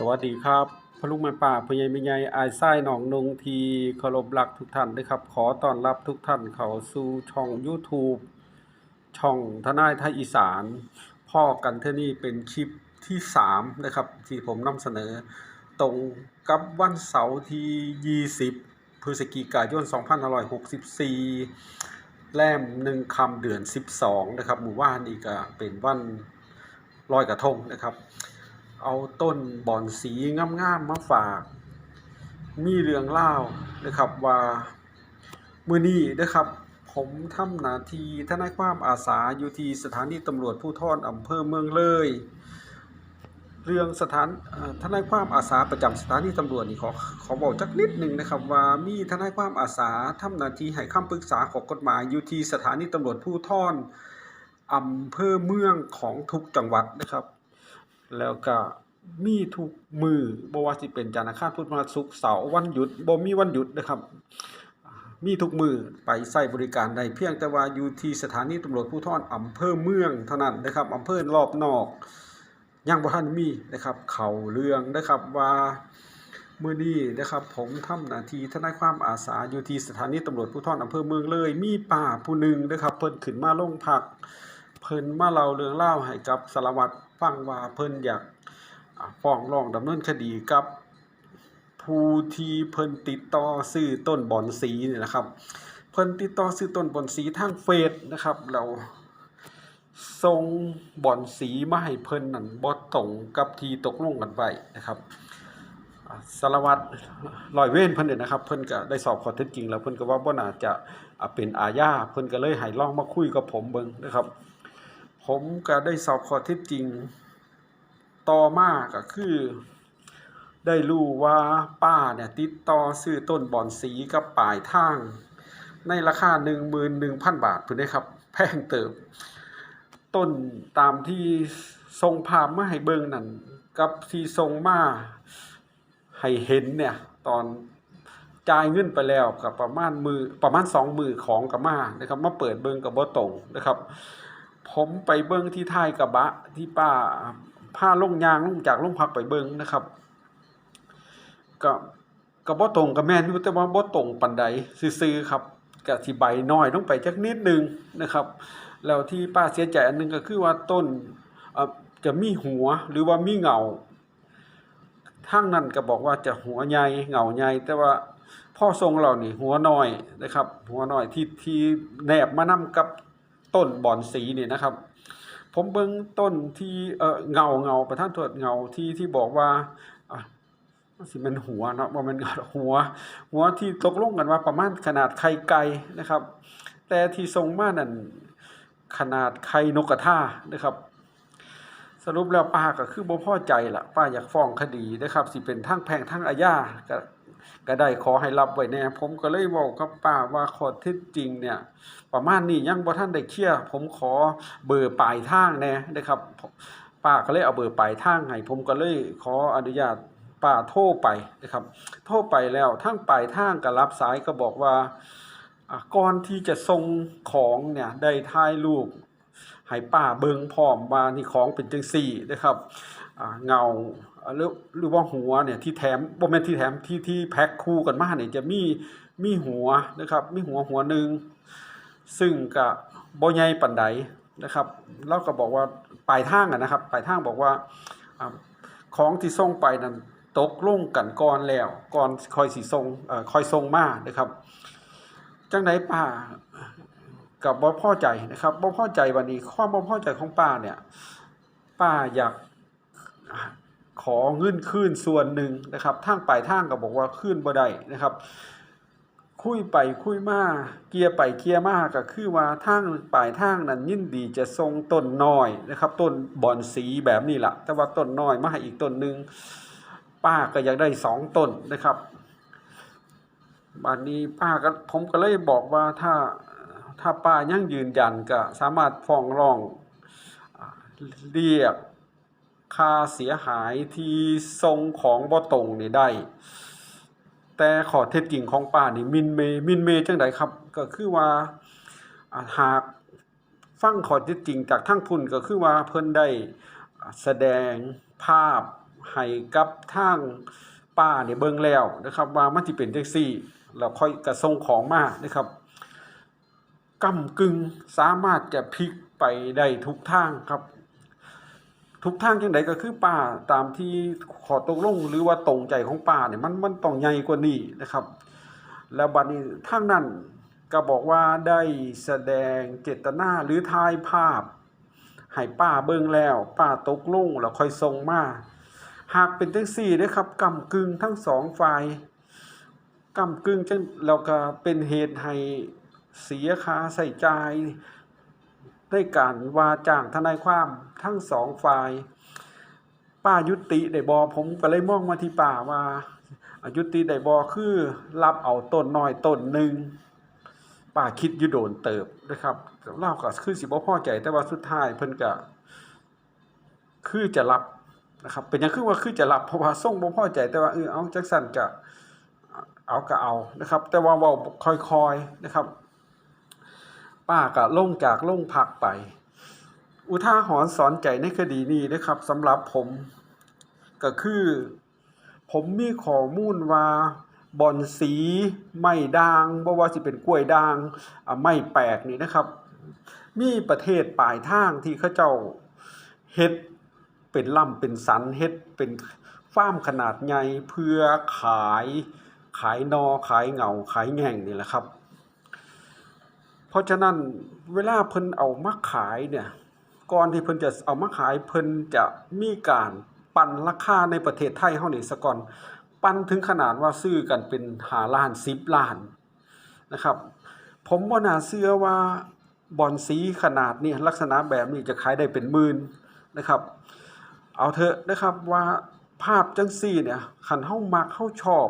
สวัสดีครับพลุงแม่ป่าพญายม่ใหญ่อายไส้หนองนงทีเคารพรักทุกท่านด้วยครับ ขอต้อนรับทุกท่านเข้าสู่ช่อง YouTube ช่องทนายไทยอีสาน พ่อกันเทอนี่เป็นคลิปที่ 3 นะครับ ที่ผมนำเสนอ ตรงกับวันเสาร์ที่ 20 พฤศจิกายน 2564 แรมหนึ่งคำเดือน 12 นะครับ หมู่ว่านอีกเป็นวันลอยกระทงนะครับ เอาต้นบอนสีงามๆมาฝาก มีเรื่องเล่านะครับว่ามือนี้นะครับ ผมทำหน้าที่ทนายความอาสาอยู่ที่สถานีตำรวจผู้ทอนอำเภอเมืองเลย เรื่องสถานทนายความอาสาประจำสถานีตำรวจนี่ขอขอบอกจักนิดหนึ่งนะครับว่ามีทนายความอาสาทำหน้าที่ให้คำปรึกษาของกฎหมายอยู่ที่สถานีตำรวจผู้ทอนอำเภอเมืองของทุกจังหวัดนะครับ แล้วก็มีทุกมือบ่ว่าสิเป็นจันทร์อังคารพุธพฤหัสศุกร์เสาร์วันหยุดบ่มีวันหยุดนะครับ มีทุกมือไปใช้บริการได้เพียงแต่ว่าอยู่ที่สถานีตำรวจภูธรอำเภอเมืองเท่านั้นนะครับอำเภอรอบนอกยังบ่ทันมีนะครับ เข่าเรื่องนะครับว่ามื้อนี้นะครับผมทำหน้าที่ทนายความอาสาอยู่ที่สถานีตำรวจภูธรอำเภอเมืองเลย มีป้าผู้หนึ่งนะครับ เพิ่นขึ้นมาโรงพัก เพิ่นมาเล่าเรื่องเล่าให้กับสารวัตร ฟังว่าเพิ่นอยากฟ้องร้องดำเนินคดีกับผู้ที่เพิ่นติดต่อซื้อต้นบอนสีนี่แหละครับ เพิ่นติดต่อซื้อต้นบอนสีทางเฟซนะครับแล้วส่งบอนสีมาให้เพิ่นนั่นบ่ตรงกับที่ตกลงกันไว้นะครับสารวัตรร้อยเวรเพิ่นเนี่ยนะครับ เพิ่นก็ได้สอบข้อเท็จจริงแล้วเพิ่นก็ว่าบ่น่าจะเป็นอาญาเพิ่นก็เลยให้ลองมาคุยกับผมเบิ่งนะครับ ผมก็ได้สอบข้อเท็จจริง ต่อมาก็คือ ได้รู้ว่าป้าเนี่ยติดต่อซื้อต้นบอนสีกับปลายทาง ในราคา 11,000 บาทพุ่นเด้ครับ แพงเติบ ต้นตามที่ทรงภาพมาให้เบิ่งนั่นกับที่ทรงมาให้เห็นเนี่ย ตอนจ่ายเงินไปแล้วกับประมาณมือประมาณ2มือของกับมานะครับ มาเปิดเบิ่งกับบ่ตรงนะครับ ผมไปเบิ้งที่ท้ายกระบะที่ป้าผ้าลงยางลงจากลงพักไปเบิ้งนะครับก็ก็บ่ตรงกับแม่นอยู่แต่ว่าบ่ตรงปานใดซื่อๆครับก็สิใบน้อยลงไปจักนิดนึงนะครับ แล้วที่ป้าเสียใจอันหนึงก็คือว่าต้นจะมีหัวหรือว่ามีเหงาทางนั้นก็บอกว่าจะหัวใหญ่เหงาใหญ่แต่ว่าพ่อทรงเรานี่หัวน้อยนะครับ หัวน้อยที่ที่แนบมานํกับ ต้นบอนสีนี่นะครับ ผมเบิ่งต้นที่เออเงาเงาประท่านโทษเงาที่ที่บอกว่าอะมันสิเป็นหัวเนาะบ่แม่นหัว หัวที่ตกลงกันว่าประมาณขนาดไข่ไก่นะครับ แต่ที่ทรงมานั่นขนาดไข่นกกระทานะครับ สรุปแล้วป้าก็คือบ่พอใจละป้าอยากฟ้องคดีนะครับ สิเป็นทางแพงทางอาญา ก็ได้ขอให้รับไว้แน่ผมก็เลยเว้ากับป้าว่าข้อเท็จจริงเนี่ย ประมาณนี้ยังบ่ทันได้เคลียร์ผมขอเบอร์ปลายทางแน่นะครับป้าก็เลยเอาเบอร์ปลายทางให้ผมก็เลยขออนุญาตป้าโทรไปนะครับ โทรไปแล้วทางปลายทางก็รับสายก็บอกว่าก่อนที่จะส่งของเนี่ยได้ถ่ายรูป ให้ป้าเบิงพร้อมว่านี่ของเป็นจังซี่นะครับเงาหรือหรือว่าหัวเนี่ยที่แถมบ่แม่นที่แถมที่ที่แพ็คคู่กันมาเนี่ยจะมีมีหัวนะครับ มีหัวหัวหนึ่งซึ่งก็บ่ใหญ่ปานใดนะครับเราก็บอกว่าปลายทางนะครับปลายทางบอกว่าอของที่ส่งไปนั้นตกลงกันก่อนแล้วก่อนคอยสิส่งคอยส่งมานะครับจังไดป้า กับบ่พ่อใจนะครับบ่พ่อใจวันนี้ความบ่พ่อใจของป้าเนี่ยป้าอยากขอเงินคืนส่วนหนึ่งนะครับทางปลายทางก็บอกว่าคืนบ่ได้นะครับ คุยไปคุยมาเกียร์ไปเกียร์มาก็คือว่าทางปลายทางนั้นยินดีจะส่งต้นน้อยนะครับต้นบอนสีแบบนี้ละแต่ว่าต้นน้อยมาให้อีกต้นหนึ่งป้าก็อยากได้สองต้นนะครับบัดนี้ป้าก็ผมก็เลยบอกว่าถ้า ถ้าป้ายังยืนยันก็สามารถฟ้องร้องเรียกค่าเสียหายที่ส่งของบ่ตรงนี่ได้ แต่ข้อเท็จจริงของป้านี่มินเมมินเมจังไดครับ ก็คือว่าหากฟังข้อเท็จจริงจากทั้งพุ่นก็คือว่าเพิ่นได้แสดงภาพให้กับทางป้าเนี่ยเบิ่งแล้วนะครับ ว่ามันสิเป็นจังซี่แล้วค่อยกระส่งของมานะครับ ก้ำกึ่งสามารถจะพลิกไปได้ทุกทางครับ ทุกทางจังไดก็คือป้าตามที่ขอตกลงหรือว่าตรงใจของป้าเนี่ยมันมันต้องใหญ่กว่านี้นะครับ แล้วบัดนี้ทางนั้นก็บอกว่าได้แสดงเจตนาหรือถ่ายภาพให้ป้าเบิ่งแล้ว ป้าตกลงแล้วค่อยส่งมาหากเป็นจังซี่เด้อครับกำกึ่งทั้งสองฝ่ายกำกึ่งจังแล้วก็เป็นเหตุให้ เสียค่าใช้จ่ายการว่าจ้างทนายความทั้งสองฝ่าย ป้ายุติได้บ่ผมก็เลยมองมาที่ป้าว่าอายุติได้บ่คือรับเอาต้นน้อยต้นหนึ่งป้าคิดยู่โดนเติบนะครับเล่าก็คือสิบ่พอใจแต่ว่าสุดท้ายเพิ่นก็คือจะรับนะครับ เป็นยังคือว่าคือจะรับเพราะว่าส่งบ่พ่อใจแต่ว่าเออเอาจักสันก็เอาก็เอานะครับ แต่ว่าเว้าค่อยๆนะครับ ป้าก็ล่งจากล่งพักไป อุทาหรณ์สอนใจในคดีนี้นะครับสำหรับผม ก็คือ ผมมีข้อมูลว่าบอนสีไม่ด่างบ่ว่าสิเป็นกล้วยด่างไม่แปลกนี่นะครับ มีประเทศปลายทางที่เขาเจ้าเฮ็ดเป็นล่ำเป็นสันเฮ็ดเป็นฟาร์มขนาดใหญ่เพื่อขายขายนอขายเหงาขายแง่งนี่แหละครับ เพราะฉะนั้นเวลาเพิ่นเอามาขายเนี่ยก่อนที่เพิ่นจะเอามาขายเพิ่นจะมีการปั่นราคาในประเทศไทยเฮานี่ซะก่อน ปั่นถึงขนาดว่าซื้อกันเป็น5ล้าน10ล้านนะครับ ผมบ่น่าเชื่อว่าบอนสีขนาดนี้ลักษณะแบบนี้จะขายได้เป็นหมื่นนะครับ เอาเถอะนะครับว่าภาพจังซี่เนี่ยคันเฮามักเฮาชอบ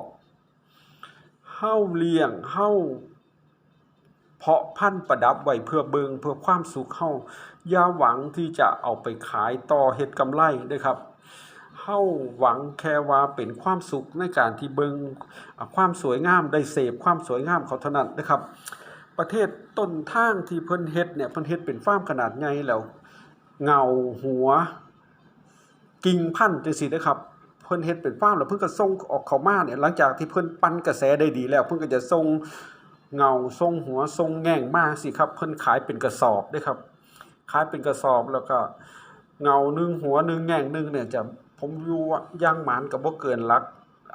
เฮาเลี้ยงเฮา เพาะพันธุ์ประดับไว้เพื่อเบิงเพื่อความสุขเฮาอย่าหวังที่จะเอาไปขายต่อเฮ็ดกำไรเด้อครับเฮาหวังแค่ว่าเป็นความสุขในการที่เบิงอ่าความสวยงามได้เสพความสวยงามเขาเท่านั้นนะครับ ประเทศต้นทางที่เพิ่นเฮ็ดเนี่ยเพิ่นเฮ็ดเป็นฟาร์มขนาดใหญ่แล้วเงาหัว กิ่งพันธุ์จังซี่เด้อครับเพิ่นเฮ็ดเป็นฟาร์มแล้วเพิ่นก็ส่งออกเข้ามาเนี่ยหลังจากที่เพิ่นปั่นกระแสได้ดีแล้ว เพิ่นก็จะส่ง เงาส่งหัวส่งแง่งมากสิครับเพิ่นขายเป็นกระสอบด้อครับ ขายเป็นกระสอบแล้วก็ เงาหนึงหัวหนึงแง่งหนึงเนี่ยจะผมอยู่ย่างหมานก็บ่เกินลัก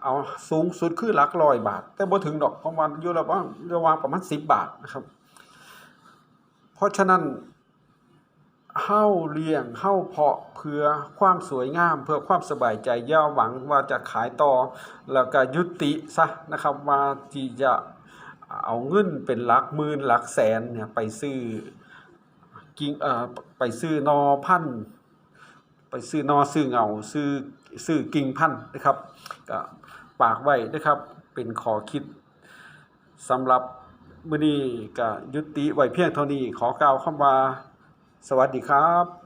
เอาสูงสุดคือลักร้อยบาท แต่บ่ถึงดอกประมาณอยู่ระหว่างระหว่างประมาณ10บบาทนะครับ เพราะฉะนั้นเฮาเลี้ยงเฮาเพาะเพื่อความสวยงาม เพื่อความสบายใจย่าหวังว่าจะขายต่อ แล้วก็ยุติซะนะครับว่าที่จะ เอาเงินเป็นหลักหมื่นหลักแสนเนี่ยไปซื้อกิ่งเอ่อไปซื้อนอพันธุ์ไปซื้อนอซื้อเหงาซื้อซื้อกิ่งพันธุ์นะครับก็ฝากไว้นะครับเป็นขอคิดสำหรับมื้อนี้ก็ยุติไว้เพียงเท่านี้ขอกล่าวคำว่า สวัสดีครับ